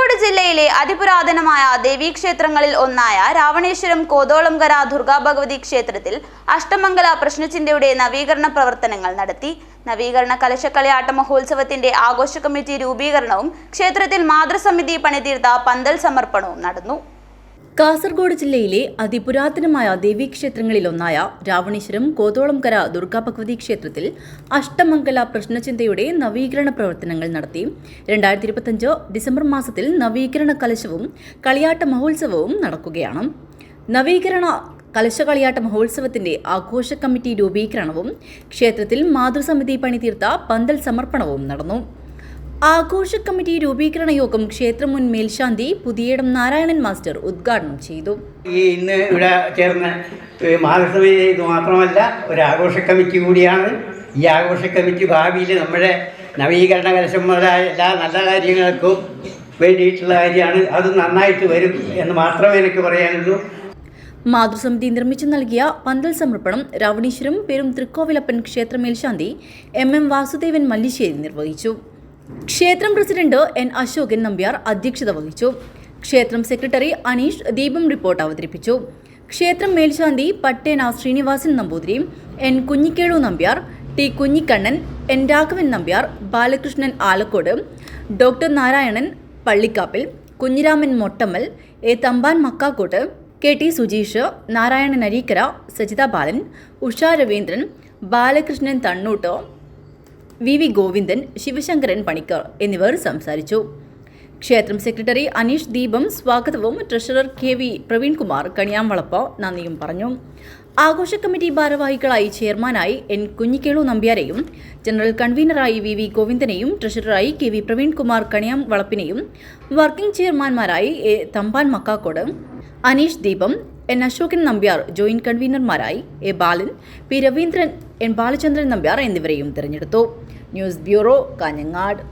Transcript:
കാസർഗോഡ് ജില്ലയിലെ അതിപുരാതനമായ ദേവീക്ഷേത്രങ്ങളിൽ ഒന്നായ രാവണേശ്വരം കോതോളംകര ദുർഗാഭഗവതി ക്ഷേത്രത്തിൽ അഷ്ടമംഗല പ്രശ്നചിന്തയുടെ നവീകരണ പ്രവർത്തനങ്ങൾ നടത്തി. നവീകരണ കലശക്കളിയാട്ട മഹോത്സവത്തിന്റെ ആഘോഷ കമ്മിറ്റി രൂപീകരണവും ക്ഷേത്രത്തിൽ മാതൃസമിതി പണിതീർത്ത പന്തൽ സമർപ്പണവും നടന്നു. കാസർഗോഡ് ജില്ലയിലെ അതിപുരാതനമായ ദേവീക്ഷേത്രങ്ങളിലൊന്നായ രാവണീശ്വരം കോതോളംകര ദുർഗാഭഗവതി ക്ഷേത്രത്തിൽ അഷ്ടമംഗല പ്രശ്നചിന്തയുടെ നവീകരണ പ്രവർത്തനങ്ങൾ നടത്തി. രണ്ടായിരത്തി ഇരുപത്തഞ്ച് ഡിസംബർ മാസത്തിൽ നവീകരണ കലശവും കളിയാട്ട മഹോത്സവവും നടക്കുകയാണ്. നവീകരണ കലശകളിയാട്ട മഹോത്സവത്തിന്റെ ആഘോഷ കമ്മിറ്റി രൂപീകരണവും ക്ഷേത്രത്തിൽ മാതൃസമിതി പണിതീർത്ത പന്തൽ സമർപ്പണവും നടന്നു. ആഘോഷ കമ്മിറ്റി രൂപീകരണ യോഗം ക്ഷേത്രം മുൻ മേൽശാന്തി പുതിയടം നാരായണൻ മാസ്റ്റർ ഉദ്ഘാടനം ചെയ്തു. ഈ ഇന്ന് ഇവിടെ ചേർന്ന് മാതൃസമിതി ഇത് മാത്രമല്ല ഒരു ആഘോഷ കമ്മിറ്റി കൂടിയാണ്. ഈ ആഘോഷ കമ്മിറ്റി ഭാവിയിൽ നമ്മുടെ നവീകരണ കലശം മുതലായ എല്ലാ നല്ല കാര്യങ്ങൾക്കും വേണ്ടിയിട്ടുള്ള കാര്യമാണ്. അത് നന്നായിട്ട് വരും എന്ന് മാത്രമേ എനിക്ക് പറയാനുള്ളൂ. മാതൃസമിതി നിർമ്മിച്ചു നൽകിയ പന്തൽ സമർപ്പണം രാവണീശ്വരം പെരും തൃക്കോവിലപ്പൻ ക്ഷേത്ര മേൽശാന്തി എം എം വാസുദേവൻ മല്ലിശ്ശേരി നിർവഹിച്ചു. ക്ഷേത്രം പ്രസിഡന്റ് എൻ അശോകൻ നമ്പ്യാർ അധ്യക്ഷത വഹിച്ചു. ക്ഷേത്രം സെക്രട്ടറി അനീഷ് ദീപം റിപ്പോർട്ട് അവതരിപ്പിച്ചു. ക്ഷേത്രം മേൽശാന്തി Pattena Srinivasan Namboothiri N Kunhikelu Nambiar T Kunhikannan N Raghavan Nambiar Balakrishnan Alakode doctor Narayanan Pallikkappil Kunhiraman Mottammal A Thampan Makkakode K T Sujeesh Narayanan Areekkara Sajitha Balan Usha Raveendran Balakrishnan Thannoott V V Govindan Sivasankaran Panicker എന്നിവർ സംസാരിച്ചു. ക്ഷേത്രം secretary Aneesh Deepam സ്വാഗതവും treasurer K V Praveenkumar Kaniyambalappa നന്ദിയും പറഞ്ഞു. ആഘോഷ committee ഭാരവാഹികളായി ചെയർമാനായി N Kunhikelu നമ്പ്യാരെയും ജനറൽ കൺവീനറായി വി വി ഗോവിന്ദനെയും ട്രഷററായി കെ വി പ്രവീൺകുമാർ കണിയാം വളപ്പിനെയും working ചെയർമാൻമാരായി A Thampan Makkakode Aneesh Deepam N Ashokan Nambiar joint കൺവീനർമാരായി A Balan P Raveendran N Balachandran Nambiar എന്നിവരെയും തിരഞ്ഞെടുത്തു. News bureau Kanhangad.